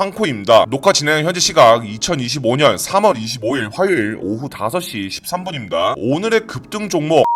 황코입니다. 녹화 진행 현재 시각 2025년 3월 25일 화요일 오후 5시 13분입니다. 오늘의 급등 종목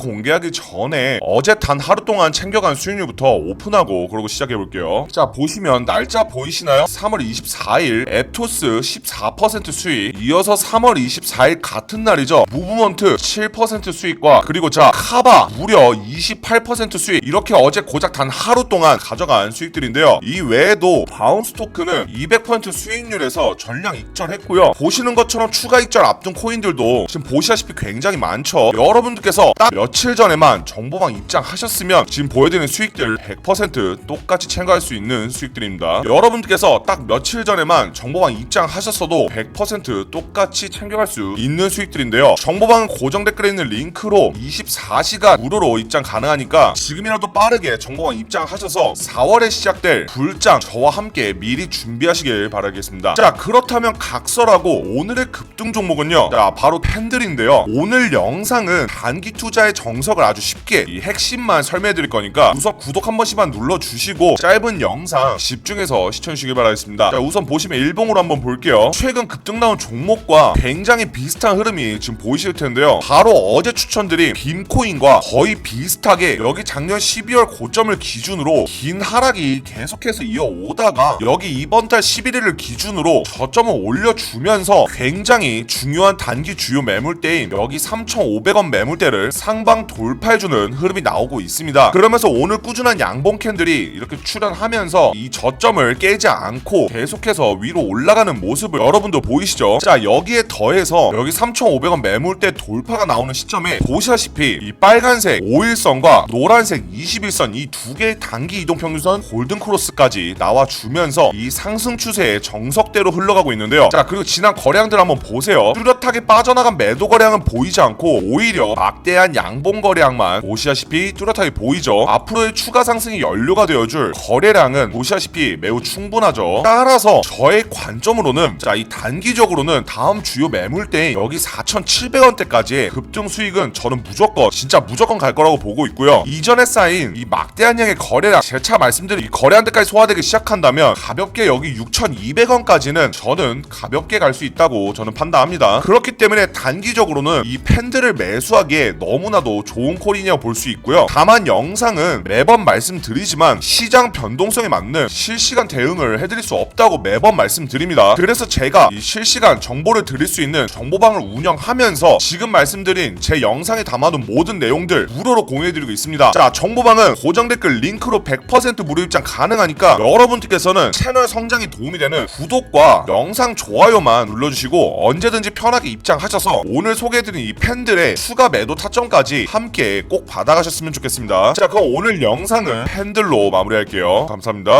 공개하기 전에 어제 단 하루 동안 챙겨간 수익률부터 오픈하고 그러고 시작해 볼게요. 자 보시면 날짜 보이시나요? 3월 24일 앱토스 14% 수익 이어서 3월 24일 같은 날이죠. 무브먼트 7% 수익과 그리고 자 카바 무려 28% 수익 이렇게 어제 고작 단 하루 동안 가져간 수익들인데요. 이 외에도 바운스 토크는 200% 수익률에서 전량 익절했고요. 보시는 것처럼 추가 익절 앞둔 코인들도 지금 보시다시피 굉장히 많죠. 여러분들께서 딱 며칠 전에만 정보방 입장하셨으면 지금 보여드리는 수익들 100% 똑같이 챙겨갈 수 있는 수익들입니다. 여러분들께서 딱 며칠 전에만 정보방 입장하셨어도 100% 똑같이 챙겨갈 수 있는 수익들인데요. 정보방은 고정 댓글에 있는 링크로 24시간 무료로 입장 가능하니까 지금이라도 빠르게 정보방 입장하셔서 4월에 시작될 불장 저와 함께 미리 준비하시길 바라겠습니다. 자 그렇다면 각설하고 오늘의 급등 종목은요. 자 바로 팬들인데요. 오늘 영상은 단기 투자 의 정석을 아주 쉽게 이 핵심만 설명해 드릴 거니까 우선 구독 한 번씩만 눌러 주시고 짧은 영상 집중해서 시청해 주시길 바라겠습니다. 자 우선 보시면 일봉으로 한번 볼게요. 최근 급등 나온 종목과 굉장히 비슷한 흐름이 지금 보이실 텐데요. 바로 어제 추천드린 빔코인과 거의 비슷하게 여기 작년 12월 고점을 기준으로 긴 하락이 계속해서 이어오다가 여기 이번 달 11일을 기준으로 저점을 올려주면서 굉장히 중요한 단기 주요 매물대인 여기 3,500원 매물대를 상방 돌파해주는 흐름이 나오고 있습니다. 그러면서 오늘 꾸준한 양봉 캔들이 이렇게 출현하면서 이 저점을 깨지 않고 계속해서 위로 올라가는 모습을 여러분도 보이시죠? 자 여기에 더해서 여기 3,500원 매물대 돌파가 나오는 시점에 보시다시피 이 빨간색 5일선과 노란색 21선 이 두 개의 단기 이동 평균선 골든 크로스까지 나와주면서 이 상승 추세의 정석대로 흘러가고 있는데요. 자 그리고 지난 거래량들 한번 보세요. 뚜렷하게 빠져나간 매도 거래량은 보이지 않고 오히려 막대한 양봉 거래량만 보시다시피 뚜렷하게 보이죠. 앞으로의 추가 상승이 연료가 되어줄 거래량은 보시다시피 매우 충분하죠. 따라서 저의 관점으로는 자 이 단기적으로는 다음 주요 매물대인 여기 4,700원대까지의 급등 수익은 저는 무조건 진짜 무조건 갈 거라고 보고 있고요. 이전에 쌓인 이 막대한 양의 거래량 재차 말씀드린 이 거래한 데까지 소화되기 시작한다면 가볍게 여기 6,200원까지는 저는 가볍게 갈 수 있다고 저는 판단합니다. 그렇기 때문에 단기적으로는 이 팬들을 매수하기에 너무나 도 좋은 콜이냐고 볼수 있고요. 다만 영상은 매번 말씀드리지만 시장 변동성에 맞는 실시간 대응을 해드릴 수 없다고 매번 말씀드립니다. 그래서 제가 이 실시간 정보를 드릴 수 있는 정보방을 운영하면서 지금 말씀드린 제 영상에 담아둔 모든 내용들 무료로 공유해드리고 있습니다. 자, 정보방은 고정 댓글 링크로 100% 무료 입장 가능하니까 여러분들께서는 채널 성장에 도움이 되는 구독과 영상 좋아요만 눌러주시고 언제든지 편하게 입장하셔서 오늘 소개해드린 이 팬들의 추가 매도 타점까지 함께 꼭 받아가셨으면 좋겠습니다. 자, 그럼 오늘 영상은 팬들로 마무리할게요. 감사합니다.